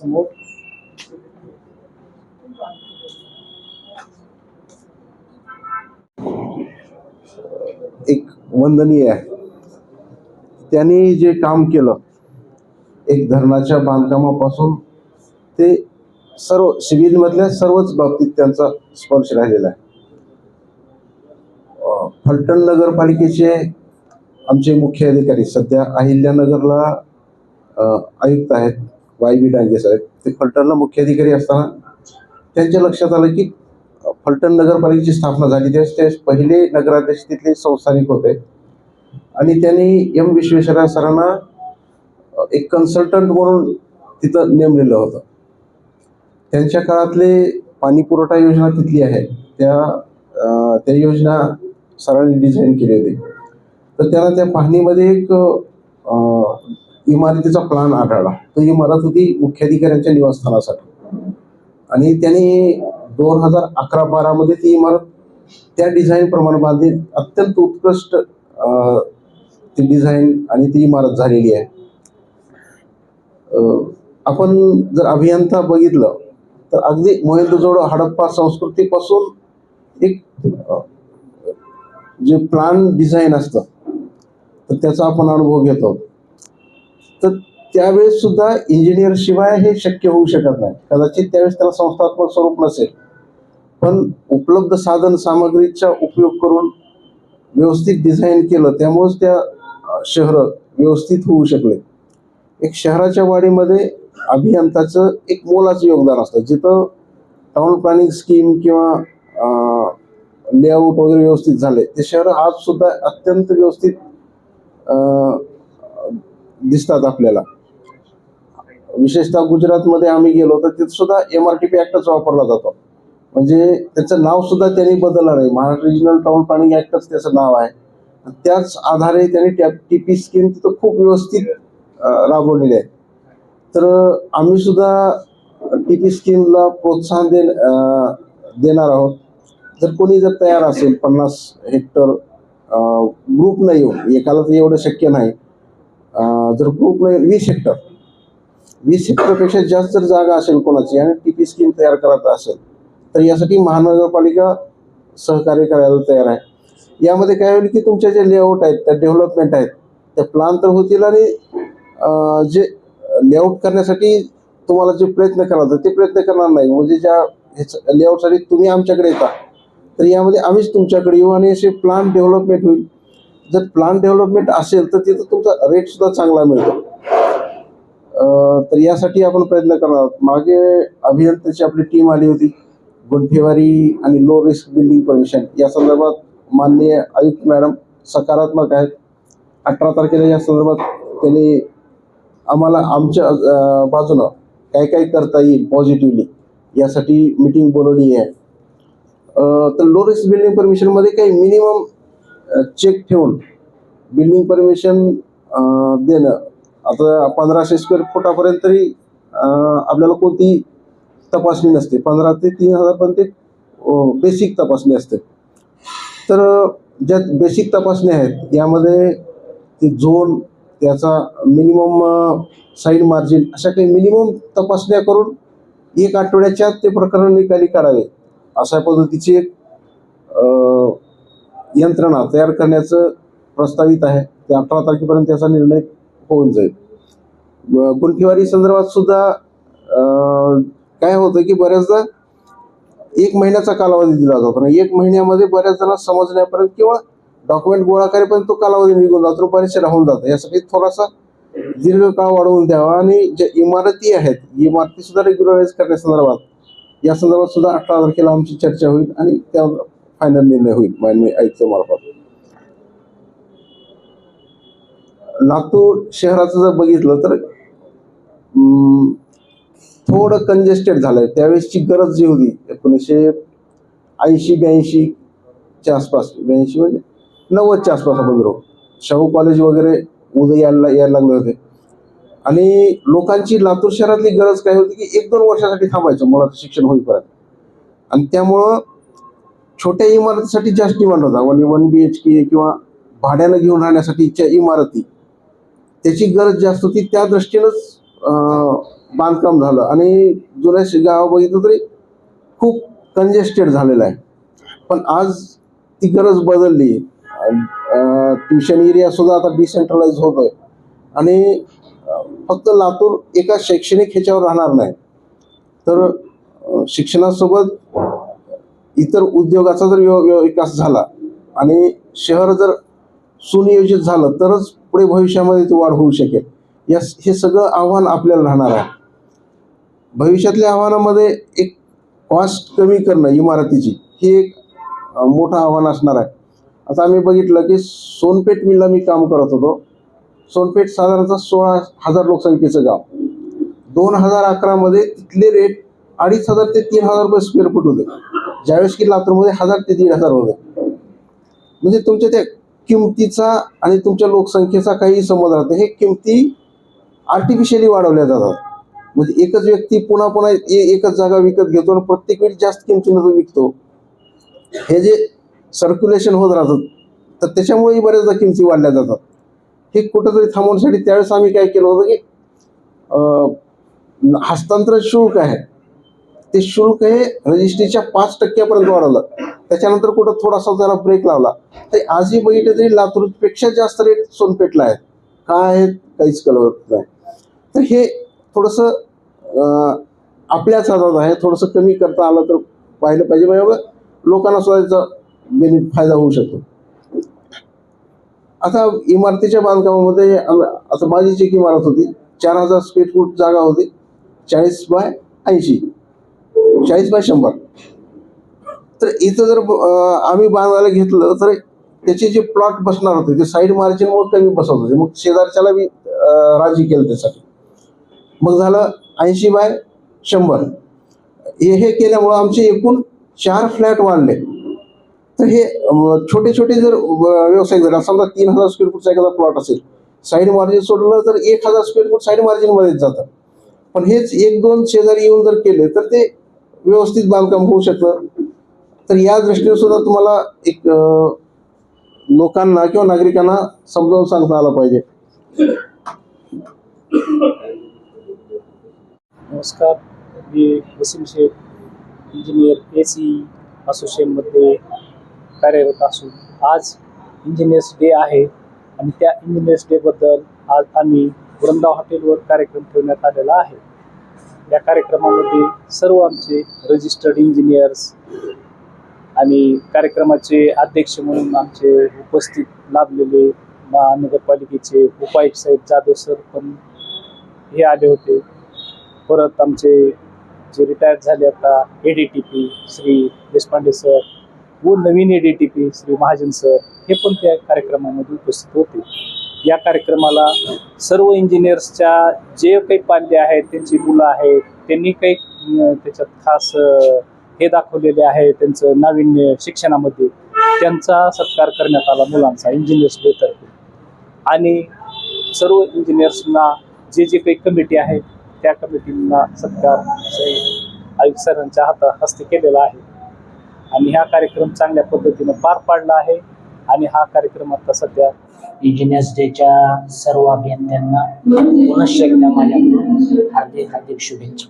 समोर. एक वंदनीय आहे. त्यांनी जे काम केलं एक धरणाच्या बांधकामापासून ते सर्व सिव्हिलमधल्या सर्वच बाबतीत त्यांचा स्पर्श राहिलेला आहे. फलटण नगरपालिकेचे आमचे मुख्य अधिकारी सध्या अहिल्यानगरला आयुक्त आहेत. वाय बी डांगे साहेब. ते फलटणला मुख्य अधिकारी असताना त्यांच्या लक्षात आलं की फलटण नगरपालिकेची स्थापना झाली. त्यावेळेस त्यावेळेस पहिले नगराध्यक्ष तिथले संस्थानिक होते. आणि त्यांनी एम विश्वेश्वरय्या सरांना एक कन्सल्टंट म्हणून तिथं नेमलेलं होतं. त्यांच्या काळातले पाणी पुरवठा योजना तिथली आहे. त्या त्या योजना सरांनी डिझाईन केली होती. तर त्याला त्या पाहणीमध्ये एक इमारतीचा प्लान आढळला. तर इमारत होती मुख्याधिकाऱ्यांच्या निवासस्थानासाठी. आणि त्यांनी दोन हजार अकरा बारामध्ये ती इमारत त्या डिझाईन प्रमाणे बांधली अत्यंत उत्कृष्ट ती डिझाईन आणि ती इमारत झालेली आहे. आपण जर अभियंता बघितलं तर अगदी मोहेंदोजोडो हडप्पा संस्कृतीपासून एक जे प्लान डिझाईन असतं तर त्याचा आपण अनुभव घेतो. तर त्यावेळेस सुद्धा इंजिनियर शिवाय हे शक्य होऊ शकत नाही. कदाचित त्यावेळेस त्याला संस्थात्मक स्वरूप नसेल. पण उपलब्ध साधन सामग्रीचा उपयोग करून व्यवस्थित डिझाईन केलं त्यामुळेच त्या शहरं व्यवस्थित होऊ शकले. एक शहराच्या वाढीमध्ये अभियंताचं एक मोलाचं योगदान असतं. जिथं टाउन प्लॅनिंग स्कीम किंवा लेआउट वगैरे व्यवस्थित झाले ते शहर आज सुद्धा अत्यंत व्यवस्थित दिसतात आपल्याला. विशेषतः गुजरातमध्ये आम्ही गेलो तर तिथं सुद्धा एम आर टी पी ॲक्टच वापरला जातो. म्हणजे त्याचं नाव सुद्धा त्यांनी बदललं नाही. महाराष्ट्र रिजनल टाउन प्लॅनिंग ॲक्टच त्याचं नाव आहे. त्याच आधारे त्यांनी टॅप टी पी स्कीम तिथं खूप व्यवस्थित राबवलेली आहे. तर आम्ही सुद्धा टी पी स्कीमला प्रोत्साहन दे देणार आहोत. जर कोणी जर तयार असेल पन्नास हेक्टर ग्रुप नाही येऊ एकाला तर एवढं शक्य नाही. जर ग्रुप नाही वीस हेक्टर वीस हेक्टरपेक्षा जास्त जर जागा असेल कोणाची आणि टी पी स्कीम तयार करायचा असेल तर यासाठी महानगरपालिका सहकार्य करायला तयार आहे. यामध्ये काय होईल की तुमच्या जे लेआउट आहेत त्या डेव्हलपमेंट आहेत त्या प्लान तर होतील आणि जे लेआउट करण्यासाठी तुम्हाला जे प्रयत्न करायचं ते प्रयत्न करणार नाही. म्हणजे ज्या लेआउटसाठी तुम्ही आमच्याकडे येता तर यामध्ये आम्हीच तुमच्याकडे येऊ आणि असे प्लान डेव्हलपमेंट होईल. जर प्लान डेव्हलपमेंट असेल तर तिथं तुमचा रेटसुद्धा चांगला मिळतो. तर यासाठी आपण प्रयत्न करणार आहोत. मागे अभियंत्याची आपली टीम आली होती गुंठेवारी आणि लो रिस्क बिल्डिंग परमिशन या संदर्भात माननीय आयुक्त मॅडम सकारात्मक आहेत. अठरा तारखेला या संदर्भात त्यांनी आम्हाला आमच्या बाजूनं काय काय करता येईल पॉझिटिव्हली यासाठी मिटिंग बोलवली आहे. तर लो रिस्क बिल्डिंग परमिशनमध्ये काही मिनिमम चेक ठेवून बिल्डिंग परमिशन देणं. आता पंधराशे स्क्वेअर फुटापर्यंत तरी आपल्याला कोणती तपासणी नसते. पंधरा ते तीन हजारपर्यंत बेसिक तपासणी असते. तर ज्या बेसिक तपासणी आहेत यामध्ये ते झोन त्याचा मिनिमम साईड मार्जिन अशा काही मिनिमम तपासण्या करून एक आठवड्याच्या ते प्रकरण निकाली काढावे. अशा पद्धतीची एक यंत्रणा तयार करण्याचं प्रस्तावित आहे. ते अठरा तारखेपर्यंत त्याचा निर्णय होऊन जाईल. गुंठेवारी संदर्भात सुद्धा काय होतं की बऱ्याचदा एक महिन्याचा कालावधी दिला जातो. आणि एक महिन्यामध्ये बऱ्याच जणांना समजण्यापर्यंत किंवा डॉक्युमेंट गोळा करेपर्यंत तो कालावधी निघून जातो. बरेचसे राहून जातं. यासाठी थोडासा दीर्घ काळ वाढवून द्यावा. आणि ज्या इमारती आहेत इमारती सुद्धा रेग्युलराईज करण्यासंदर्भात या संदर्भात सुद्धा अठरा तारखेला आमची चर्चा होईल. आणि त्या फायनल निर्णय होईल माननीय आयुक्तामार्फत लातूर शहराचं जर बघितलं तर थोडं कंजेस्टेड झालंय. त्यावेळेसची गरज जी होती एकोणीसशे ऐंशी ब्याऐंशीच्या आसपास ब्याऐंशी म्हणजे नव्वदच्या आसपास आपण धरू शाहू कॉलेज वगैरे उदय यायला यायला लागले होते. आणि लोकांची लातूर शहरातली गरज काय होती की एक दोन वर्षासाठी थांबायचं मुळात शिक्षण होईपर्यंत. आणि त्यामुळं छोट्या इमारतीसाठी जास्त डिमांड होता. One one B H K किंवा भाड्यानं घेऊन राहण्यासाठीच्या इमारती त्याची गरज जास्त होती. त्या दृष्टीनंच बांधकाम झालं. आणि जुन्या गाव बघितलं तरी खूप कंजेस्टेड झालेलं आहे. पण आज ती गरज बदलली. ट्युशन एरिया सुद्धा आता डिसेंट्रलाइज होत आहे आणि फक्त लातूर एका शैक्षणिक ह्याच्यावर राहणार नाही. तर शिक्षणासोबत इतर उद्योगाचा जर व्य- विकास झाला आणि शहर जर सुनियोजित झालं तरच पुढे भविष्यामध्ये ती वाढ होऊ शकेल. या हे सगळं आव्हान आपल्याला राहणार आहे. भविष्यातल्या आव्हानामध्ये एक कॉस्ट कमी करणं इमारतीची ही एक मोठं आव्हान असणार आहे. आता आम्ही बघितलं की सोनपेठ मिलला मी काम करत होतो. सोनपेठ साधारणतः सोळा हजार लोकसंख्येचं गाव. दोन हजार अकरामध्ये तिथले रेट अडीच हजार ते तीन हजार रुपये स्क्वेअर फूट होते. ज्यावेळेस की लातूरमध्ये हजार ते दीड हजार होते म्हणजे तुमच्या त्या किमतीचा आणि तुमच्या लोकसंख्येचा काही संबंध राहत हे किमती आर्टिफिशियली वाढवल्या जातात. म्हणजे एकच व्यक्ती पुन्हा पुन्हा एकच जागा विकत घेतो आणि प्रत्येक वेळी जास्त किमतीनं तो विकतो. हे जे सर्क्युलेशन होत राहतं तर त्याच्यामुळेही बऱ्याचदा किमती वाढल्या जातात. हे कुठंतरी थांबवण्यासाठी त्यावेळेस आम्ही काय केलं होतं की हस्तांतरण शुल्क आहे. ते शुल्क हे रजिस्ट्रीच्या पाच टक्क्यापर्यंत वाढवलं. त्याच्यानंतर कुठं थोडासा जरा ब्रेक लावला. तर आजही बघितलं तरी लातूरपेक्षा जास्त रेट सोनपेठला आहेत. काय आहेत? काहीच कळत नाही. तर हे थोडंसं आपल्याच हातात आहे. थोडंसं कमी करता आलं तर पाहिलं पाहिजे. म्हणजे लोकांना सुद्धा याचा बेनिफिट फायदा होऊ शकतो. आता इमारतीच्या बांधकामामध्ये आता माझी एक इमारत होती चार हजार स्क्वेअर फूट जागा होती. चाळीस बाय ऐंशी. चाळीस बाय शंभर. तर इथं जर आम्ही बांधायला घेतलं तर त्याचे जे प्लॉट बसणार होते ते साईड मार्जिनमुळं कमी बसत होते. मग शेजारच्याला मी राजी केलं त्यासाठी. मग झालं ऐंशी बाय शंभर. हे हे केल्यामुळं आमचे एकूण चार फ्लॅट वाढले. तर हे छोटे छोटे जर व्यवसाय जर समजा तीन हजार स्क्वेअर फूटचा एखादा प्लॉट असेल साईड मार्जिन सोडलं तर एक हजार स्क्वेअर फूट साईड मार्जिनमध्येच जातं. पण हेच एक दोन शेजारी येऊन जर केले तर ते व्यवस्थित बांधकाम होऊ शकतं. तर या दृष्टीने सुद्धा तुम्हाला एक लोकांना किंवा नागरिकांना समजावून सांगता आलं पाहिजे. नमस्कार. मी Wasim Shaikh engineer A C असोसिएशनमध्ये कार्यरत असून आज इंजिनियर्स डे आहे आणि त्या इंजिनियर्स डेबद्दल आज आम्ही वृंदा हॉटेलवर कार्यक्रम ठेवण्यात आलेला आहे. या कार्यक्रमामध्ये सर्व आमचे रजिस्टर्ड इंजिनियर्स आणि कार्यक्रमाचे अध्यक्ष म्हणून आमचे उपस्थित लाभलेले महानगरपालिकेचे उपायुक्त साहेब जाधव सर पण हे आले होते. परत आमचे जे रिटायर झाले आता A D T P Shri Deshpande sir व नवीन A D T P Shri Mahajan sir हे पण त्या कार्यक्रमामध्ये उपस्थित होते. या कार्यक्रमाला सर्व इंजिनियर्सच्या जे काही पाल्य आहेत त्यांची मुलं आहेत त्यांनी काही त्याच्यात खास हे दाखवलेले आहे त्यांचं नाविन्य शिक्षणामध्ये त्यांचा सत्कार करण्यात आला मुलांचा इंजिनियर्स डेतर्फे आणि सर्व इंजिनियर्सना जे जे काही कमिटी आहे त्या कमिटींना सत्कार आयुक्त सरांच्या हाता हस्ते केलेला आहे. आणि हा कार्यक्रम चांगल्या पद्धतीनं पार पाडला आहे आणि हा कार्यक्रम आता सध्या इंजिनियर्स डेच्या सर्व अभियंत्यांना पुनश्च एकदा माझ्याकडून हार्दिक हार्दिक शुभेच्छा.